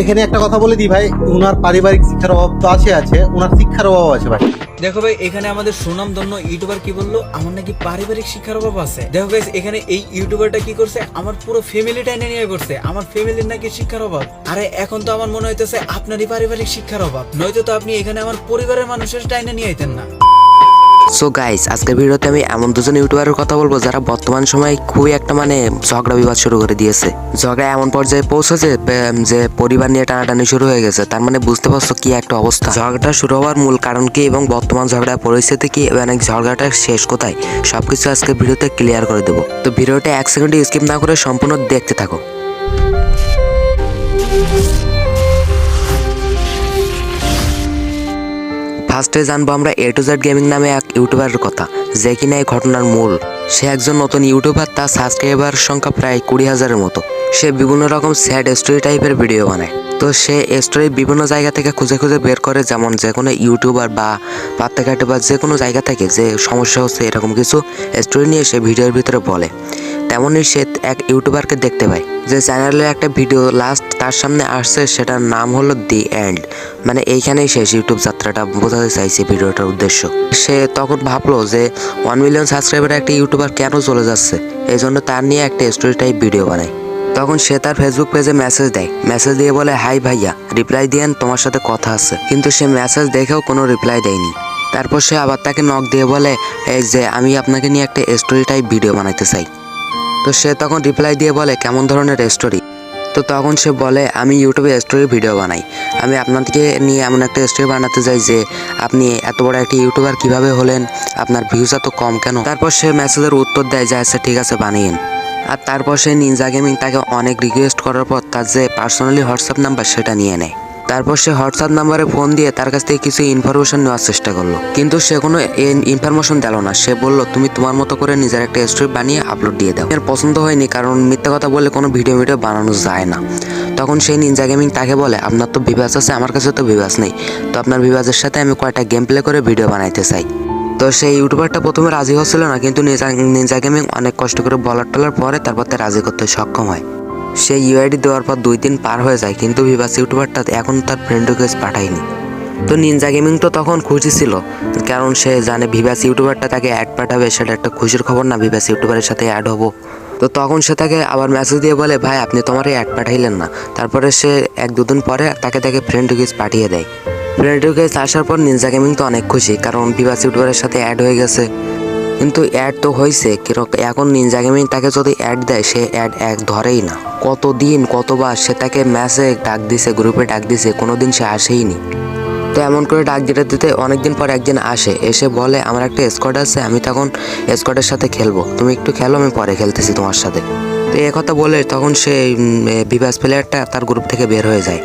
এখানে একটা কথা বলে দিই ভাই ওনার পারিবারিক শিক্ষার অভাব তো আছে আছে ওনার শিক্ষার অভাব আছে ভাই। দেখো ভাই, এখানে আমাদের সুনামধন্য ইউটিউবার কি বলল? আমার নাকি পারিবারিক শিক্ষার অভাব আছে। দেখো গাইস এখানে এই ইউটিউবারটা কি করছে? আমার পুরো ফ্যামিলি টাইনে নিয়ে করছে। আমার ফ্যামিলির নাকি শিক্ষার অভাব। আরে, এখন তো আমার মনে হইতেছে আপনারই পারিবারিক শিক্ষার অভাব। নয়তো তো আপনি এখানে আমার পরিবারের মানুষের টাইনে নিয়ে আইতেন না। সো গাইস আজকের ভিডিওতে আমি এমন দুজন ইউটিউবারের কথা বলব যারা বর্তমান সময়ে খুবই একটা মানে ঝগড়া বিবাদ শুরু করে দিয়েছে। ঝগড়া এমন পর্যায়ে পৌঁছেছে যে পরিবার নিয়ে টানাটানি শুরু হয়ে গেছে। তার মানে বুঝতে পারছ কি একটা অবস্থা। ঝগড়াটা শুরু হওয়ার মূল কারণ কি এবং বর্তমান ঝগড়ার পরিস্থিতি কি? এবং ঝগড়াটা শেষ কোথায়? সবকিছু আজকে ভিডিওতে ক্লিয়ার করে দেবো। তো ভিডিওটা এক সেকেন্ড স্কিপ না করে সম্পূর্ণ দেখতে থাকো। ফার্স্টে জানব আমরা এ টু জেড গেমিং নামে এক ইউটিউবারের কথা, যে কিনা এই ঘটনার মূল। সে একজন নতুন ইউটিউবার তার সাবস্ক্রাইবার সংখ্যা প্রায় কুড়ি হাজারের মতো। সে বিভিন্ন রকম স্যাড স্টোরি টাইপের ভিডিও বানায়। তো সে স্টোরি বিভিন্ন জায়গা থেকে খুঁজে খুঁজে বের করে, যেমন যে কোনো ইউটিউবার বা পাত্তাঘাটে বা যে কোনো জায়গা থেকে যে সমস্যা হচ্ছে, এরকম কিছু স্টোরি নিয়ে সে ভিডিওর ভিতরে বলে। তেমনই সে এক ইউটিউবারকে দেখতে পায়, যে চ্যানেলে একটা ভিডিও লাস্ট তার সামনে আসছে, সেটার নাম হলো দি এন্ড মানে এইখানেই শেষ ইউটিউব যাত্রাটা, বোঝাতে চাইছে ভিডিওটার উদ্দেশ্য। সে তখন ভাবলো যে ওয়ান মিলিয়ন সাবস্ক্রাইবার একটা ইউটিউবার কেন চলে যাচ্ছে? এই জন্য তার নিয়ে একটা স্টোরি টাইপ ভিডিও বানায়। তখন সে তার ফেসবুক পেজে মেসেজ দেয়। মেসেজ দিয়ে বলে হাই ভাইয়া রিপ্লাই দিয়েন, তোমার সাথে কথা আছে। কিন্তু সে মেসেজ দেখেও কোনো রিপ্লাই দেয়নি। তারপর সে আবার তাকে নক দিয়ে বলে, এই যে, আমি আপনাকে নিয়ে একটা স্টোরি টাইপ ভিডিও বানাইতে চাই। তো সে তখন রিপ্লাই দিয়ে বলে, কেমন ধরনের স্টোরি তো তখন সে বলে, আমি ইউটিউবে স্টোরি ভিডিও বানাই। আমি আপনাদেরকে নিয়ে এমন একটা স্টোরি বানাতে চাই যে, আপনি এত বড় একটি ইউটিউবার কীভাবে হলেন? আপনার ভিউজ এত কম কেন? তারপর সে মেসেজের উত্তর দেয় যে আচ্ছা ঠিক আছে, বানিয়েন। আর তারপর সে নিনজা গেমিং তাকে অনেক রিকোয়েস্ট করার পর তার যে পার্সোনালি হোয়াটসঅ্যাপ নাম্বার সেটা নিয়ে নেয়। তারপর সে হোয়াটসঅ্যাপ নাম্বারে ফোন দিয়ে তার কাছ থেকে কিছু ইনফরমেশন নেওয়ার চেষ্টা করল। কিন্তু সে কোনো ইনফরমেশন দিল না। সে বলল, তুমি তোমার মতো করে নিজের একটা স্টোরি বানিয়ে আপলোড দিয়ে দাও। এর পছন্দ হয়নি, কারণ মিথ্যা কথা বলে কোনো ভিডিও ভিডিও বানানো যায় না। তখন সেই নিনজা গেমিং তাকে বলে, আপনার তো ভিভাস আছে, আমার কাছে তো ভিভাস নেই। তো আপনার ভিভাসের সাথে আমি কয়েকটা গেম প্লে করে ভিডিও বানাইতে চাই? তো সেই ইউটিউবারটা প্রথমে রাজি হচ্ছিল না, কিন্তু নিনজা গেমিং অনেক কষ্ট করে বলার টলার পরে তারপর তা রাজি করতে সক্ষম হয়। সেই ইউআইডি দেওয়ার পর দুই দিন পার হয়ে যায়, কিন্তু ভিভাস ইউটিউবারটা এখন তার ফ্রেন্ড রিকোয়েস্ট পাঠায়নি। তো নিনজা গেমিং তো তখন খুশি ছিল, কারণ সে জানে ভিভাস ইউটিউবারটা তাকে অ্যাড পাঠাবে, সেটা একটা খুশির খবর না ভিভাস ইউটিউবারের সাথে অ্যাড হব। তো তখন সে তাকে আবার মেসেজ দিয়ে বলে, ভাই, আপনি তোমার অ্যাড পাঠাইলেন না। তারপরে সে এক দুদিন পরে তাকে তাকে ফ্রেন্ড রিকোয়েস্ট পাঠিয়ে দেয়। ফ্রেন্ড রিকোয়েস্ট আসার পর নিনজা গেমিং তো অনেক খুশি, কারণ ভিভাস ইউটিউবারের সাথে অ্যাড হয়ে গেছে। কিন্তু অ্যাড তো হয়েছে কীরকম এখন নিনজা গেমিং তাকে যদি অ্যাড দেয়, সে অ্যাড এক ধরেই না। কতদিন, কতবার সে তাকে ম্যাসে ডাক দিছে গ্রুপে ডাক দিছে, কোনোদিন সে আসেইনি। তো এমন করে ডাক দিতে দিতে অনেকদিন পর একদিন আসে, এসে বলে, আমার একটা স্কোয়াড আছে, আমি তখন স্কোয়াডের সাথে খেলব। তুমি একটু খেলো, আমি পরে খেলতেছি তোমার সাথে। তো এ কথা বলে তখন সে বিভাস প্লেয়ারটা তার গ্রুপ থেকে বের হয়ে যায়।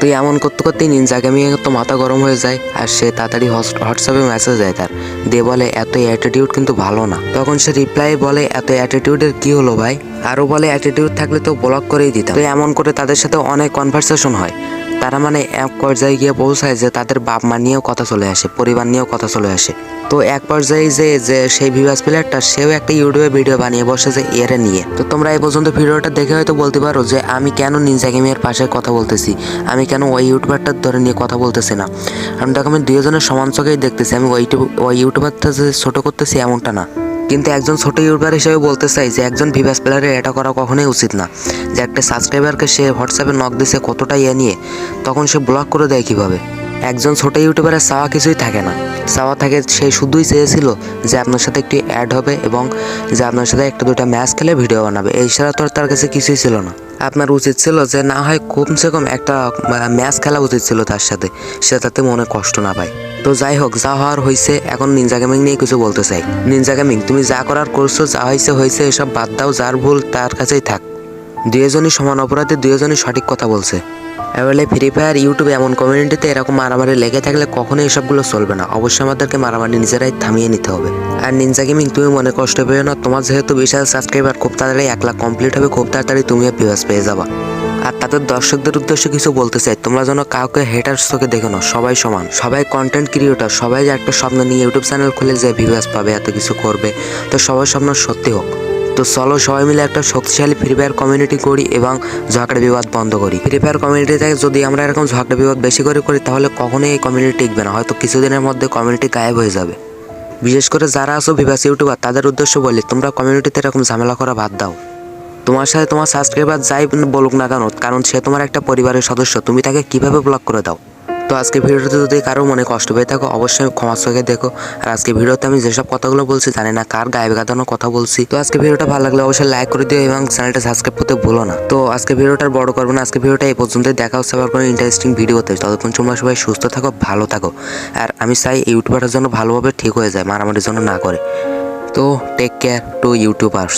তো এমন করতে করতে নিনজা গেমিং তো মাথা গরম হয়ে যায়, আর সে তাড়াতাড়ি হোয়াটসঅ্যাপে মেসেজ দেয় তার। দিয়ে বলে, এত অ্যাটিটিউড কিন্তু ভালো না। তখন সে রিপ্লাই বলে, এত অ্যাটিটিউডের কি হলো ভাই? আরও বলে অ্যাটিটিউড থাকলে তো ব্লক করেই দিতাম। তো এমন করে তাদের সাথে অনেক কনভারসেশন হয়। তারা মানে এক পর্যায়ে গিয়ে পৌঁছায় যে তাদের বাপ মা নিয়েও কথা চলে আসে, পরিবার নিয়েও কথা চলে আসে। তো এক পর্যায়ে যে যে সেই ভিভাস প্লেয়ারটা সেও একটা ইউটিউবে ভিডিও বানিয়ে বসে যে এর নিয়ে। তো তোমরা এই পর্যন্ত ভিডিওটা দেখে হয়তো বলতে পারো যে আমি কেন নিনজা গেমের পাশে কথা বলতেছি? আমি কেন ওই ইউটিউবারটার ধরে নিয়ে কথা বলতেছি না? কারণ দেখো আমি দুজনের সমান চোখেই দেখতেছি, আমি ওই ইউটিউব- ওই ইউটিউবারটা যে ছোটো করতেছি এমনটা না। কিন্তু একজন ছোট ইউটিউবার হিসেবে বলতে চাই যে একজন ভিভাস প্লেয়ারের এটা করা কখনোই উচিত না। যে একটা সাবস্ক্রাইবারকে সে হোয়াটসঅ্যাপে নক দিছে কতটা ইয়ে নিয়ে, তখন সে ব্লক করে দেয় কীভাবে? একজন ছোট ইউটিউবারের চাওয়া কিছুই থাকে না। চাওয়া থাকে সে শুধুই চেয়েছিল যে আপনার সাথে একটি অ্যাড হবে এবং যে আপনার সাথে একটা দুটা ম্যাচ খেলে ভিডিও বানাবে। এই ছাড়া তো তার কাছে কিছুই ছিল না। আপনার উচিত ছিল যে না হয় কমসে কম একটা ম্যাচ খেলা উচিত ছিল তার সাথে। সে তাতে মনে কষ্ট না পায়। তো যাই হোক, যা হওয়ার হয়েছে এখন নিনজা গেমিং নিয়ে কিছু বলতে চাই। নিনজা গেমিং তুমি যা করার করছ, যা হয়েছে হয়েছে এসব বাদ দাও, যার ভুল তার কাছেই থাক। দুজনই সমান অপরাধে দুজনই সঠিক কথা বলছে। এবারে ফ্রি ফায়ার ইউটিউবে এমন কমিউনিটিতে এরকম মারামারি লেগে থাকলে কখনোই এসবগুলো চলবে না। অবশ্যই আমাদেরকে মারামারি নিজেরাই থামিয়ে নিতে হবে। আর নিনজা গেমিং তুমি মনে কষ্ট পেও না, তোমার যেহেতু বিশাল সাবস্ক্রাইবার খুব তাড়াতাড়ি এক লাখ কমপ্লিট হবে, খুব তাড়াতাড়ি তুমিও পিভাস পেয়ে যাবা। আর তাদের দর্শকদের উদ্দেশ্যে কিছু বলতে চাই, তোমরা যেন কাউকে হেটার্স চোখে দেখো না, সবাই সমান, সবাই কন্টেন্ট ক্রিয়েটর সবাই যে একটা স্বপ্ন নিয়ে ইউটিউব চ্যানেল খুলে যে ভিউয়ার্স পাবে, এত কিছু করবে, তো সবার স্বপ্ন সত্যি হোক। তো চলো সবাই মিলে একটা শক্তিশালী ফ্রি ফায়ার কমিউনিটি করি এবং ঝগড়া বিবাদ বন্ধ করি। ফ্রি ফায়ার কমিউনিটিতে যদি আমরা এরকম ঝগড়া বিবাদ বেশি করে করি, তাহলে কখনোই এই কমিউনিটি টিকবে না। হয়তো কিছুদিনের মধ্যে কমিউনিটি গায়েব হয়ে যাবে। বিশেষ করে যারা আছো ভিভাস ইউটিউবার তাদের উদ্দেশ্য বলি, তোমরা কমিউনিটিতে এরকম ঝামেলা করা বাদ দাও। তোমার সাথে তোমার সাবস্ক্রাইবার যাই বলুক না কেন, কারণ সে তোমার একটা পরিবারের সদস্য, তুমি তাকে কীভাবে ব্লক করে দাও? তো আজকে ভিডিওতে যদি কারও মনে কষ্ট পেয়ে থাকো, অবশ্যই ক্ষমা সঙ্গে দেখো। আর আজকে ভিডিওতে আমি যেসব কথাগুলো বলছি, জানি না কার গায়ে গাদানোর কথা বলছি। তো আজকে ভিডিওটা ভালো লাগলে অবশ্যই লাইক করে দিও এবং চ্যানেলটা সাবস্ক্রাইব করতে ভুলো না। তো আজকে ভিডিওটা বড় করব না। আজকে ভিডিওটা এই পর্যন্তই। দেখা হচ্ছে আবার কোনো ইন্টারেস্টিং ভিডিওতে। ততক্ষণ তোমরা সবাই সুস্থ থাকো, ভালো থাকো। আর আমি চাই ইউটিউবারের জন্য ভালোভাবে ঠিক হয়ে যায় মারামারির জন্য না করে। তো টেক কেয়ার টু ইউটিউবার্স